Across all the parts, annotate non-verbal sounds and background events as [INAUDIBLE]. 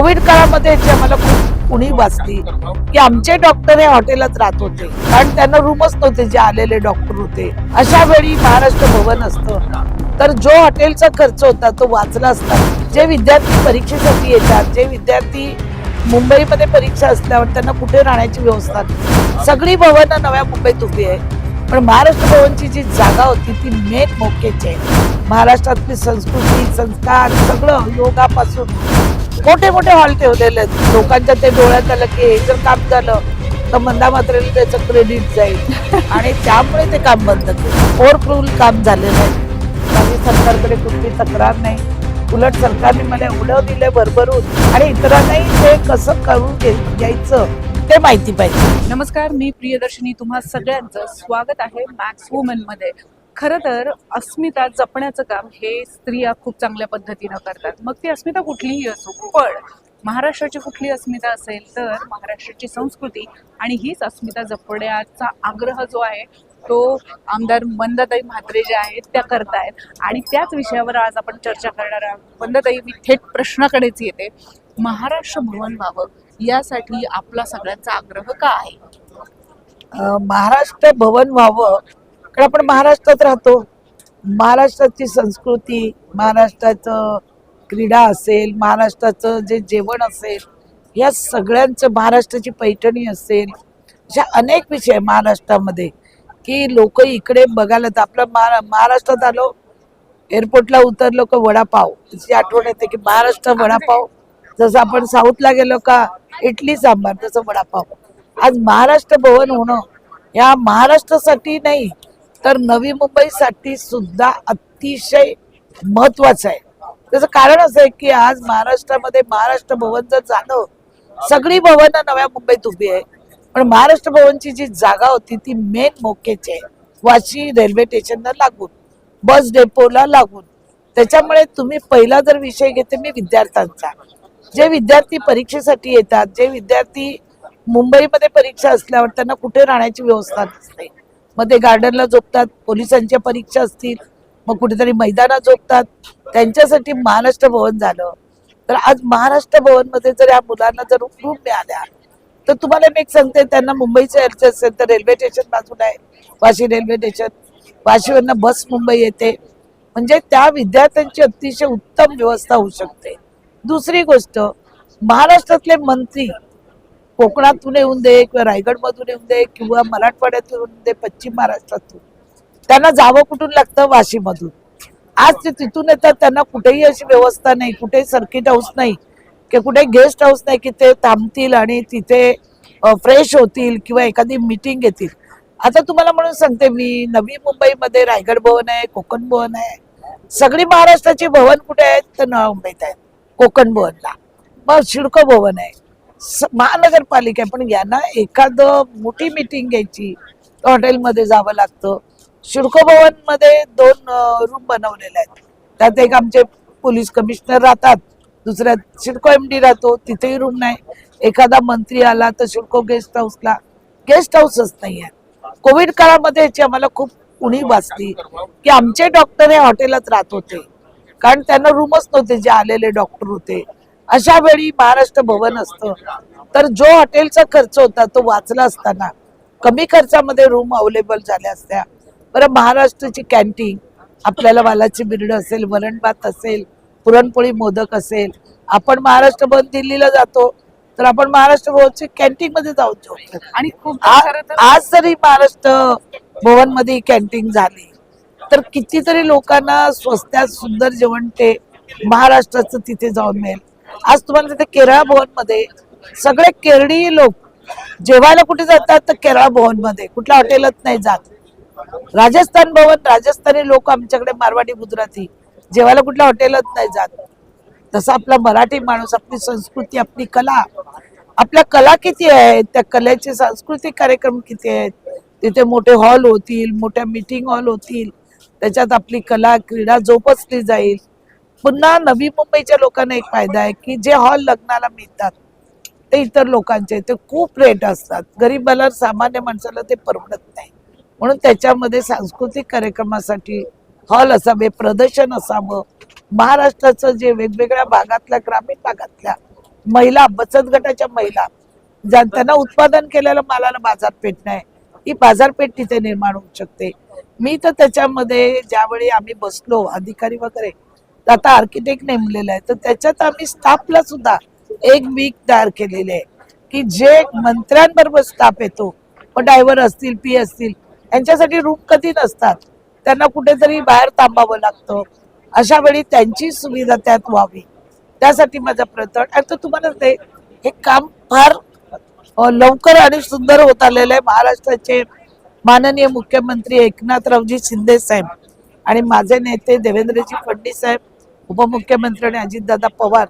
Covid काळामध्ये आम्हाला खूप उणीव वाचली की आमचे डॉक्टर हे हॉटेलात राहत होते. कारण त्यांना रूमच नव्हते जे आलेले डॉक्टर होते. अशा वेळी महाराष्ट्र भवन असतं. तर जो हॉटेलचा खर्च होता तो वाचला असता. जे विद्यार्थी परीक्षेसाठी येतात जे विद्यार्थी मुंबईमध्ये परीक्षा असल्यावर त्यांना कुठे राहण्याची व्यवस्था. सगळी भवनं नव्या मुंबईत उभी आहे पण महाराष्ट्र भवनची जी जागा होती ती मेन मोकेची आहे. महाराष्ट्रातली संस्कृती संस्कार सगळं योगापासून मोठे मोठे हॉल ठेवलेले आहेत. लोकांच्या ते डोळ्यात आलं की हे जर काम झालं तर मंदा मात्रेला त्याचं क्रेडिट जाईल. [LAUGHS] आणि त्यामुळे ते काम बंद फोरफुल काम झालेलं आहे. माझी सरकारकडे कुठली तक्रार नाही. उलट सरकारने मला एवढं दिलं भरभरून. आणि इतरांनाही ते कसं करून घ्यायचं ते माहिती पाहिजे. नमस्कार मी प्रियदर्शनी. तुम्हा सगळ्यांचं स्वागत आहे मॅक्स वुमनमध्ये. खरं तर अस्मिता जपण्याचं काम हे स्त्रिया खूप चांगल्या पद्धतीनं करतात. मग ती अस्मिता कुठलीही असो पण महाराष्ट्राची कुठली अस्मिता असेल तर महाराष्ट्राची संस्कृती आणि हीच अस्मिता जपण्याचा आग्रह जो आहे तो आमदार मंदाताई म्हात्रे जे आहेत त्या करतायत. आणि त्याच विषयावर आज आपण चर्चा करणार आहोत. मंदाताई मी थेट प्रश्नाकडेच येते. महाराष्ट्र भवन व्हावं यासाठी आपला सगळ्यांचा आग्रह का आहे? महाराष्ट्र भवन व्हावं कारण आपण महाराष्ट्रात राहतो. महाराष्ट्राची संस्कृती महाराष्ट्राचं क्रीडा असेल महाराष्ट्राचं जे जेवण असेल या सगळ्यांचं महाराष्ट्राची पैठणी असेल अशा अनेक विषय महाराष्ट्रामध्ये की लोक इकडे बघायला तर आपलं महारा महाराष्ट्रात आलो एअरपोर्टला उतरलो का वडापाव? त्याची आठवण येते की महाराष्ट्र वडापाव जसं आपण साऊथला गेलो का इडली सांबार तसं वडापाव. आज महाराष्ट्र भवन होणं या महाराष्ट्रासाठी नाही तर नवी मुंबईसाठी सुद्धा अतिशय महत्वाचं आहे. त्याचं कारण असं आहे की आज महाराष्ट्रामध्ये महाराष्ट्र भवन जर झालं सगळी भवनं नव्या मुंबईत उभी आहे. पण महाराष्ट्र भवनची जी जागा होती ती मेन मोकेची आहे. वाशी रेल्वे स्टेशनला लागून बस डेपोला लागून. त्याच्यामुळे तुम्ही पहिला जर विषय घेते मी विद्यार्थ्यांचा. जे विद्यार्थी परीक्षेसाठी येतात जे विद्यार्थी मुंबईमध्ये परीक्षा असल्यावर त्यांना कुठे राहण्याची व्यवस्था नसते. मग ते गार्डनला झोपतात पोलिसांच्या परीक्षा असतील मग कुठेतरी मैदानात झोपतात. त्यांच्यासाठी महाराष्ट्र भवन झालं. तर आज महाराष्ट्र भवनमध्ये जर या मुलांना जर रूम मिळाल्या तर तुम्हाला मी एक सांगते त्यांना मुंबईचं यायचं असेल तर रेल्वे स्टेशन बाजूला आहे वाशी रेल्वे स्टेशन. वाशीवरनं बस मुंबई येते. म्हणजे त्या विद्यार्थ्यांची अतिशय उत्तम व्यवस्था होऊ शकते. दुसरी गोष्ट महाराष्ट्रातले मंत्री कोकणातून येऊन दे किंवा रायगडमधून येऊन दे किंवा मराठवाड्यातून येऊन दे पश्चिम महाराष्ट्रातून. त्यांना जावं कुठून लागतं? वाशीमधून. आज ते तिथून येतात त्यांना कुठेही अशी व्यवस्था नाही कुठेही सर्किट हाऊस नाही की कुठे गेस्ट हाऊस नाही की ते थांबतील आणि तिथे फ्रेश होतील किंवा एखादी मीटिंग घेतील. आता तुम्हाला म्हणून सांगते मी नवी मुंबईमध्ये रायगड भवन आहे कोकण भवन आहे. सगळी महाराष्ट्राची भवन कुठे आहेत? तर नवा मुंबईत आहेत. कोकण भवनला. मग शिडको भवन आहे. महानगरपालिका आहे पण यांना एखादं मोठी मीटिंग घ्यायची हॉटेलमध्ये जावं लागतं. शिडको भवनमध्ये दोन रूम बनवलेले आहेत. त्यात एक आमचे पोलीस कमिशनर राहतात दुसऱ्यात शिडको एम डी राहतो तिथेही रूम नाही. एखादा मंत्री आला तर शिडको गेस्ट हाऊसला गेस्ट हाऊसच नाही आहे. कोविड काळामध्ये याची आम्हाला खूप उणी वाचली की आमचे डॉक्टर हे हॉटेलात राहत होते. कारण त्यांना रूमच नव्हते जे आलेले डॉक्टर होते. अशा वेळी महाराष्ट्र भवन असतं. तर जो हॉटेलचा खर्च होता तो वाचला असताना कमी खर्चामध्ये रूम अवेलेबल झाल्या असत्या. बरं महाराष्ट्राची कॅन्टीन आपल्याला वालाची बिरड असेल वरण भात असेल पुरणपोळी मोदक असेल आपण महाराष्ट्र भवन दिल्लीला जातो तर आपण महाराष्ट्र भवनची कॅन्टीन मध्ये जाऊन जेवतो. आणि आज जरी महाराष्ट्र भवनमध्ये कॅन्टीन झाली तर कितीतरी लोकांना स्वस्त्यात सुंदर जेवण ते महाराष्ट्राचं तिथे जाऊन मिळेल. आज तुम्हाला तिथे केरळ भवनमध्ये सगळे केरळी लोक जेवायला कुठे जातात तर केरळ भवनमध्ये कुठल्या हॉटेलात नाही जात. राजस्थान भवन राजस्थानी लोक आमच्याकडे मारवाडी गुजराती जेवायला कुठल्या हॉटेलात नाही जात. तसा आपला मराठी माणूस आपली संस्कृती आपली कला आपल्या कला किती आहेत? त्या कलेचे सांस्कृतिक कार्यक्रम किती आहेत? तिथे मोठे हॉल होतील मोठ्या मीटिंग हॉल होतील. त्याच्यात आपली कला क्रीडा जोपासली जाईल. पुन्हा नवी मुंबईच्या लोकांना एक फायदा आहे की जे हॉल लग्नाला मिळतात ते इतर लोकांचे ते खूप रेट असतात. गरीबाला सामान्य माणसाला ते परवडत नाही. म्हणून त्याच्यामध्ये सांस्कृतिक कार्यक्रमासाठी हॉल असावे प्रदर्शन असावं. महाराष्ट्राचं जे वेगवेगळ्या भागातल्या ग्रामीण भागातल्या महिला बचत गटाच्या महिला ज्या त्यांना उत्पादन केलेल्या मालाला बाजारपेठ नाही ही बाजारपेठ तिथे निर्माण होऊ शकते. मी तर त्याच्यामध्ये ज्यावेळी आम्ही बसलो अधिकारी वगैरे तर आता आर्किटेक्ट नेमलेला आहे. तर त्याच्यात आम्ही स्टाफला सुद्धा एक वीक तयार केलेले आहे. की जे मंत्र्यांबरोबर स्टाफ येतो पण ड्रायव्हर असतील पी असतील यांच्यासाठी रूम कधी नसतात. त्यांना कुठेतरी बाहेर थांबावं लागतं. अशा वेळी त्यांची सुविधा त्यात व्हावी. त्यासाठी माझा प्रयत्न. आणि तर तुम्हाला ते हे काम फार लवकर आणि सुंदर होत आलेलं आहे. महाराष्ट्राचे माननीय मुख्यमंत्री एकनाथरावजी शिंदे साहेब आणि माझे नेते देवेंद्रजी फडणीस साहेब उपमुख्यमंत्री आणि अजितदादा पवार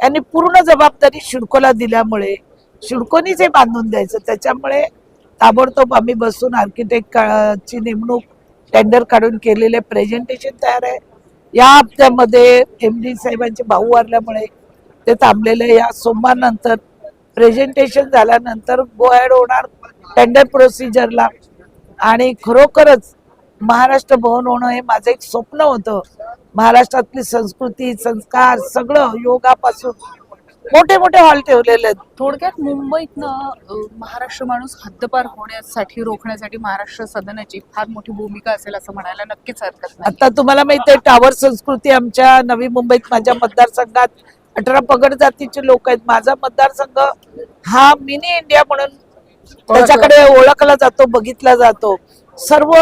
यांनी पूर्ण जबाबदारी शिडकोला दिल्यामुळे शिडकोनीच हे बांधून द्यायचं त्याच्यामुळे ताबडतोब आम्ही बसून आर्किटेक्ट ची नेमणूक टेंडर काढून केलेले प्रेझेंटेशन तयार आहे. या हप्त्यामध्ये एम डी साहेबांचे भाऊ वारल्यामुळे ते थांबलेले. या सोमवारनंतर प्रेझेंटेशन झाल्यानंतर गो ॲड होणार टेंडर प्रोसिजरला आणि खरोखरच महाराष्ट्र भवन होणं हे माझं एक स्वप्न होतं. महाराष्ट्रातली संस्कृती संस्कार सगळं योगापासून मोठे मोठे हॉल ठेवलेले आहेत. थोडक्यात मुंबईतनं महाराष्ट्र माणूस हद्दपार होण्यासाठी रोखण्यासाठी महाराष्ट्र सदनाची फार मोठी भूमिका असेल असं म्हणायला नक्कीच हरकत नाही. आता तुम्हाला माहिती आहे टावर संस्कृती आमच्या नवी मुंबईत माझ्या मतदारसंघात अठरा पगड जातीचे लोक आहेत. माझा मतदारसंघ हा मिनी इंडिया म्हणून त्याच्याकडे ओळखला जातो बघितला जातो. सर्व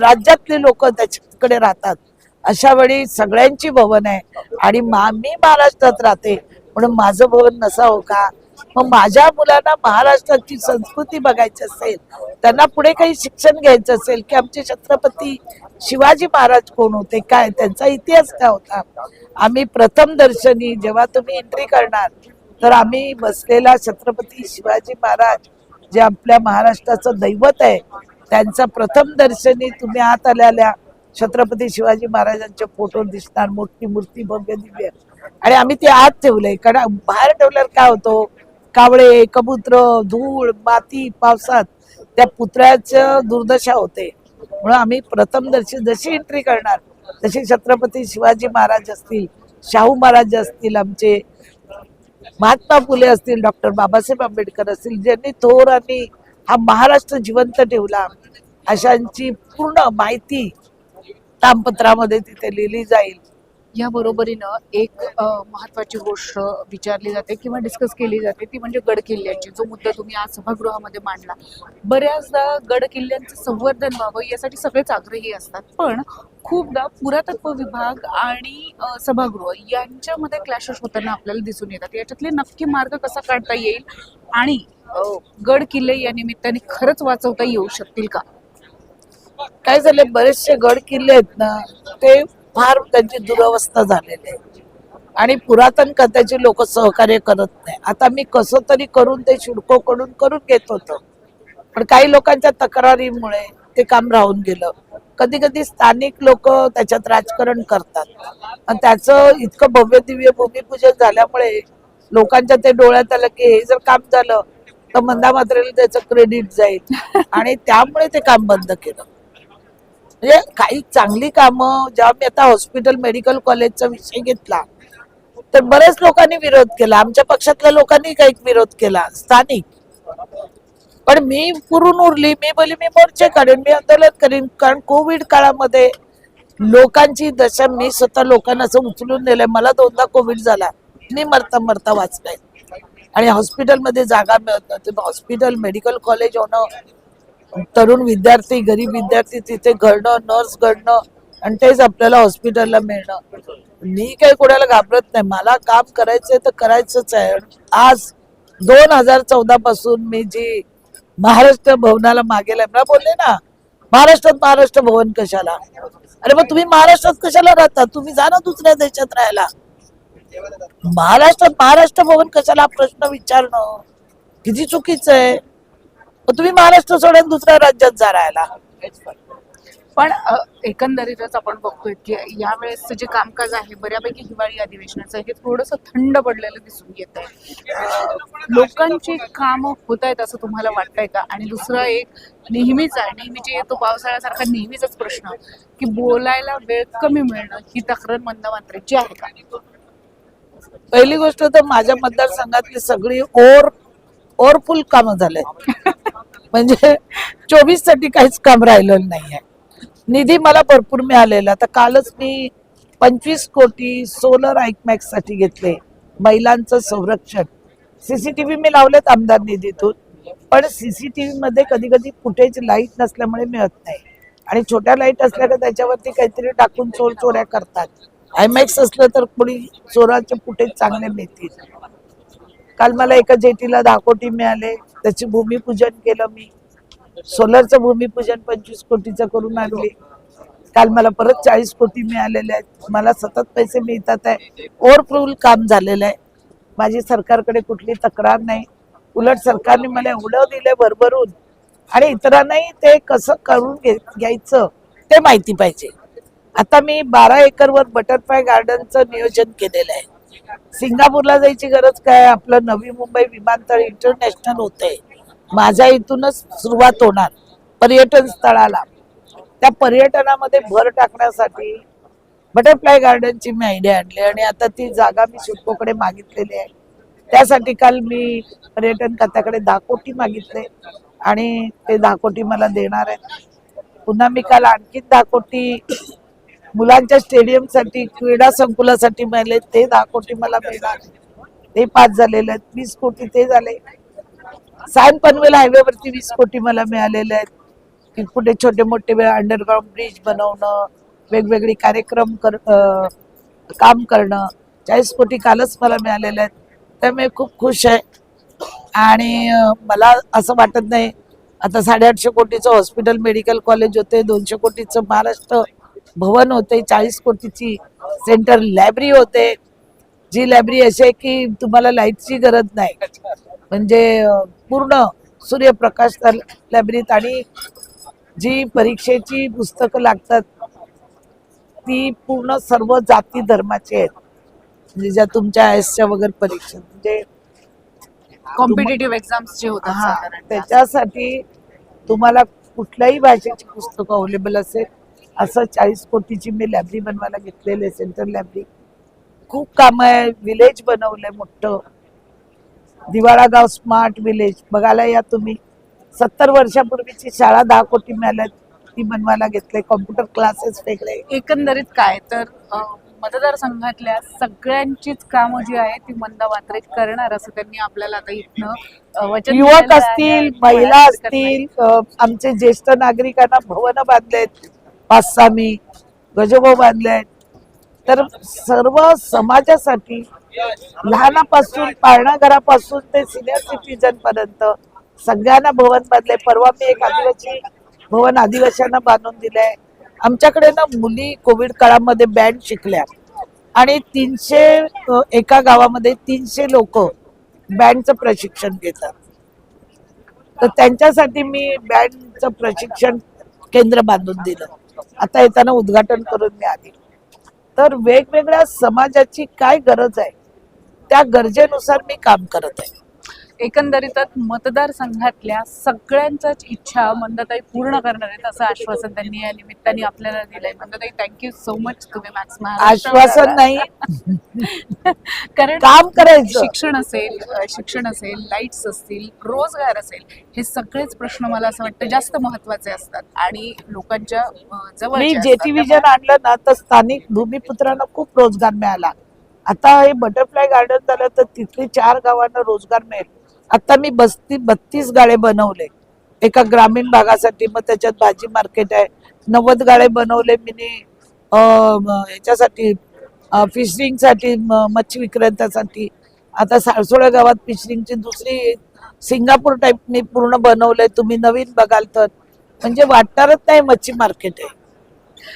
राज्यातले लोक त्याच्याकडे राहतात. अशा वेळी सगळ्यांची भवन आहे. आणि मा- मी महाराष्ट्रात राहते म्हणून माझं भवन नसावं का? मग माझ्या मुलांना महाराष्ट्राची संस्कृती बघायची असेल त्यांना पुढे काही शिक्षण घ्यायचं असेल की आमचे छत्रपती शिवाजी महाराज कोण होते काय त्यांचा इतिहास काय होता? आम्ही प्रथम दर्शनी जेव्हा तुम्ही एंट्री करणार तर आम्ही बसलेला छत्रपती शिवाजी महाराज जे आपल्या महाराष्ट्राचं दैवत आहे त्यांचा प्रथम दर्शनी तुम्ही आत आलेल्या छत्रपती शिवाजी महाराजांच्या फोटो दिसणार मोठी मूर्ती भव्य दिव्य. आणि आम्ही ते आत ठेवलंय. कारण बाहेर ठेवल्यावर काय होतो? कावळे कबूतर धूळ माती पावसात त्या पुतळ्याचं दुर्दशा होते. म्हणून आम्ही प्रथम दर्शी जशी एंट्री करणार तशी छत्रपती शिवाजी महाराज असतील शाहू महाराज असतील आमचे महात्मा फुले असतील डॉक्टर बाबासाहेब आंबेडकर असतील ज्यांनी थोर आणि हा महाराष्ट्र जिवंत ठेवला अशांची पूर्ण माहिती तामपत्रामध्ये तिथे लिहिली जाईल. या बरोबरीनं एक महत्वाची गोष्ट विचारली जाते किंवा डिस्कस केली जाते ती म्हणजे गड किल्ल्यांची जो मुद्दा तुम्ही आज सभागृहामध्ये मांडला. बऱ्याचदा गड किल्ल्यांचं संवर्धन व्हावं यासाठी सगळेच आग्रही असतात. पण खूपदा पुरातत्व विभाग आणि सभागृह यांच्यामध्ये क्लॅशेस होताना आपल्याला दिसून येतात. याच्यातले नक्की मार्ग कसा काढता येईल आणि गड किल्ले या निमित्ताने खरंच वाचवता येऊ शकतील का? काय झाले बरेचसे गड किल्ले आहेत ना ते फार त्यांची दुरवस्था झालेली आहे. आणि पुरातन कथाचे लोक सहकार्य करत नाही. आता मी कसं तरी करून ते शिडको कडून करून घेत होतो. पण काही लोकांच्या तक्रारीमुळे ते काम राहून गेलं. कधी कधी स्थानिक लोक त्याच्यात राजकारण करतात. आणि त्याचं इतकं भव्य दिव्य भूमिपूजन झाल्यामुळे लोकांच्या ते डोळ्यात आलं की हे जर काम झालं तर मंदा मात्रेला त्याचं क्रेडिट जाईल. आणि त्यामुळे ते काम बंद केलं. म्हणजे काही चांगली कामं जेव्हा मी आता हॉस्पिटल मेडिकल कॉलेजचा विषय घेतला तर बरेच लोकांनी विरोध केला. आमच्या पक्षातल्या लोकांनी काही विरोध केला स्थानिक. पण मी पुरून उरली मी बोली मी मोर्चे काढेन मी आंदोलन करीन. कारण कोविड काळामध्ये लोकांची दशा मी स्वतः लोकांना असं उचलून नेलंय. मला दोनदा कोविड झाला. मी मरता मरता वाचलाय. आणि हॉस्पिटलमध्ये जागा मिळत नव्हती. हॉस्पिटल मेडिकल कॉलेज होणं तरुण विद्यार्थी गरीब विद्यार्थी तिथे घडणं नर्स घडणं आणि तेच आपल्याला हॉस्पिटलला मिळणं. मी काही कोणाला घाबरत नाही. मला काम करायचंय तर करायचंच आहे. आज दोन हजार चौदा पासून मी जी महाराष्ट्र भवनाला मागेल मला बोलले ना महाराष्ट्रात महाराष्ट्र भवन कशाला? अरे मग तुम्ही महाराष्ट्रात कशाला राहता? तुम्ही जा ना दुसऱ्या देशात राहायला. महाराष्ट्रात महाराष्ट्र भवन कशाला? प्रश्न विचारणं किती चुकीचं आहे? तुम्ही महाराष्ट्र सोडून दुसऱ्या राज्यात जा राहायला. पण अ, एकंदरीतच आपण बघतोय की यावेळेसचं जे कामकाज आहे बऱ्यापैकी हिवाळी अधिवेशनाचं हे थोडंसं थंड पडलेलं दिसून येत आहे लोकांची कामं होत आहेत असं तुम्हाला वाटतंय का? आणि दुसरा एक नेहमीचा नेहमीचे येतो पावसाळ्यासारखा नेहमीचाच प्रश्न की बोलायला वेळ कमी मिळणं ही तक्रार मंद मात्रेची आहे का? पहिली गोष्ट तर माझ्या मतदारसंघातली सगळी ओर ओरफुल काम झाले. म्हणजे चोवीससाठी काहीच काम राहिलेलं नाहीये. निधी मला भरपूर मिळालेला. तर कालच मी पंचवीस कोटी सोलर आयकमॅक्ससाठी घेतले. महिलांचं संरक्षण. सीसीटीव्ही मी लावलेत आमदार निधीतून. पण सीसीटीव्ही मध्ये कधी कधी फुटेज लाइट नसल्यामुळे मिळत नाही. आणि छोट्या लाइट असल्या का त्याच्यावरती काहीतरी टाकून चोर चोऱ्या करतात. आयमॅक्स असलं तर कोणी चोराचे फुटेज चांगले मिळतील. काल मला एका जेटीला दहा कोटी मिळाले. त्याचे भूमिपूजन केलं मी. सोलरचं भूमिपूजन पंचवीस कोटीचं करून आणले. काल मला परत चाळीस कोटी मिळालेले आहेत. मला सतत पैसे मिळतात आहे. ओव्हरफ्लोल काम झालेलं आहे. माझी सरकारकडे कुठली तक्रार नाही. उलट सरकारने मला एवढं दिलंय भरभरून. आणि इतरांनाही ते कसं करून घे घ्यायचं ते माहिती पाहिजे. आता मी बारा एकरवर बटरफ्लाय गार्डनचं नियोजन केलेलं आहे. सिंगापूरला जायची गरज काय? आपलं नवी मुंबई विमानतळ इंटरनॅशनल होते माझ्या इथूनच सुरुवात होणार पर्यटन स्थळाला. त्या पर्यटनामध्ये भर टाकण्यासाठी बटरफ्लाय गार्डनची मी आयडिया आणली आणि आता ती जागा मी शिल्पोकडे मागितलेली आहे. त्यासाठी काल मी पर्यटन खात्याकडे दहा कोटी मागितले आणि ते दहा कोटी मला देणार आहेत. पुन्हा मी काल आणखी दहा कोटी मुलांच्या स्टेडियमसाठी क्रीडा संकुलासाठी मिळाले ते दहा कोटी मला मिळणार. ते पाच झालेले आहेत वीस कोटी ते झाले. सायन पनवेल हायवेवरती वीस कोटी मला मिळालेले आहेत. की कुठे छोटे मोठे अंडरग्राऊंड ब्रिज बनवणं वेगवेगळे कार्यक्रम कर आ, काम करणं. चाळीस कोटी कालच मला मिळालेले आहेत. त्यामुळे खूप खुश आहे. आणि मला असं वाटत नाही. आता साडेआठशे कोटीचं हॉस्पिटल मेडिकल कॉलेज होते दोनशे कोटीचं महाराष्ट्र भवन होते चाळीस कोटीची सेंटर लायब्ररी होते. जी लायब्ररी अशी आहे की तुम्हाला लाईटची गरज नाही. म्हणजे पूर्ण सूर्यप्रकाश लायब्ररीत आणि जी परीक्षेची पुस्तकं लागतात ती पूर्ण सर्व जाती धर्माची आहेत. म्हणजे ज्या तुमच्या आयएसच्या वगैरे परीक्षा म्हणजे कॉम्पिटेटिव्ह एक्झाम्स जे होतात हा साधारण त्याच्यासाठी तुम्हाला कुठल्याही भाषेची पुस्तकं अवेलेबल असेल असं चाळीस कोटीची मी लायब्ररी बनवायला घेतलेली आहे सेंट्रल लायब्ररी खूप काम आहे विलेज बनवलंय मोठं. दिवाळा गाव स्मार्ट विलेज. बघायला या तुम्ही. सत्तर वर्षापूर्वीची शाळा दहा कोटी मिळाल्यात ती बनवायला घेतले. कॉम्प्युटर क्लासेस वेगळे. एकंदरीत काय? तर मतदारसंघातल्या सगळ्यांचीच कामं जी आहेत ती मंदा मात्रे करणार असं त्यांनी आपल्याला आता इथनं वचन युवक आहे. असतील महिला. असतील आमचे ज्येष्ठ नागरिकांना भवन बांधलेत. आसामी सहा बांधले गजोबा तर सर्व समाजासाठी लहानापासून पाळणाघरापासून ते सिनियर सिटीजन पर्यंत सगळ्यांना भवन बांधले परवा मी एक आदिवासी भवन आदिवासींना बांधून दिलंय. आमच्याकडे ना मुली कोविड काळामध्ये बँड शिकल्या. आणि तीनशे एका गावामध्ये तीनशे लोक बँडचं प्रशिक्षण घेतात. तर त्यांच्यासाठी मी बँडचं प्रशिक्षण केंद्र बांधून दिलं. आता येताना उद्घाटन करून मी आली. तर वेगवेगळ्या समाजाची काय गरज आहे त्या गरजेनुसार मी काम करत आहे. एकंदरीतच मतदारसंघातल्या सगळ्यांच्याच इच्छा मंदताई पूर्ण करणार आहेत असं आश्वासन त्यांनी या निमित्ताने आपल्याला दिलंय. मंदताई थँक्यू सो मच तुम्ही मॅक्स आश्वासन नाही. [LAUGHS] कारण काम करायचं. शिक्षण असेल शिक्षण असेल लाईट्स असतील रोजगार असेल हे सगळेच प्रश्न मला असं वाटतं जास्त महत्त्वाचे असतात. आणि लोकांच्या जवळ मी जेटी विजन आणलं ना तर स्थानिक भूमिपुत्रांना खूप रोजगार मिळाला. आता हे बटरफ्लाय गार्डन झालं तर तिथले चार गावांना रोजगार मिळेल. आता मी बस्ती बत्तीस गाळे बनवले. एका ग्रामीण भागासाठी मग त्याच्यात भाजी मार्केट आहे. नव्वद गाळे बनवले मी ह्याच्यासाठी फिशरिंगसाठी म- मच्छी विक्रेत्यासाठी. आता साळसोळा गावात फिशरिंगची दुसरी सिंगापूर टाईप मी पूर्ण बनवलंय. तुम्ही नवीन बघाल तर. म्हणजे वाटणारच नाही मच्छी मार्केट आहे.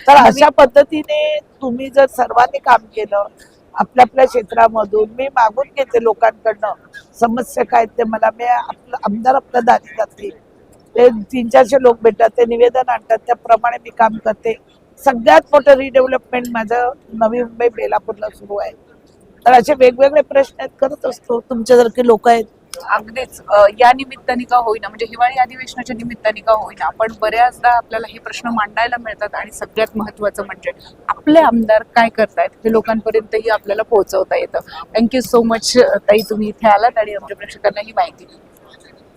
तर अशा पद्धतीने तुम्ही जर सर्वांनी काम केलं आपल्या आपल्या क्षेत्रामधून मी मागून घेते लोकांकडनं. समस्या काय ते मला मी आपलं आमदार आपल्या दारी जाते. ते तीन चारशे लोक भेटतात ते निवेदन आणतात त्याप्रमाणे मी काम करते. सगळ्यात मोठं रिडेव्हलपमेंट माझं नवी मुंबई बेलापूरला सुरू आहे. तर असे वेगवेगळे प्रश्न आहेत करत असतो. तुमच्यासारखे लोक आहेत अगदीच या निमित्ताने का होईना म्हणजे हिवाळी अधिवेशनाच्या निमित्ताने का होईना पण बऱ्याचदा आपल्याला हे प्रश्न मांडायला मिळतात आणि सगळ्यात महत्वाचं म्हणजे आपले आमदार काय करतायत हे लोकांपर्यंतही आपल्याला पोहोचवता येतं. थँक्यू सो मच ताई तुम्ही इथे आलात आणि आमच्या प्रेक्षकांना ही माहिती. दिली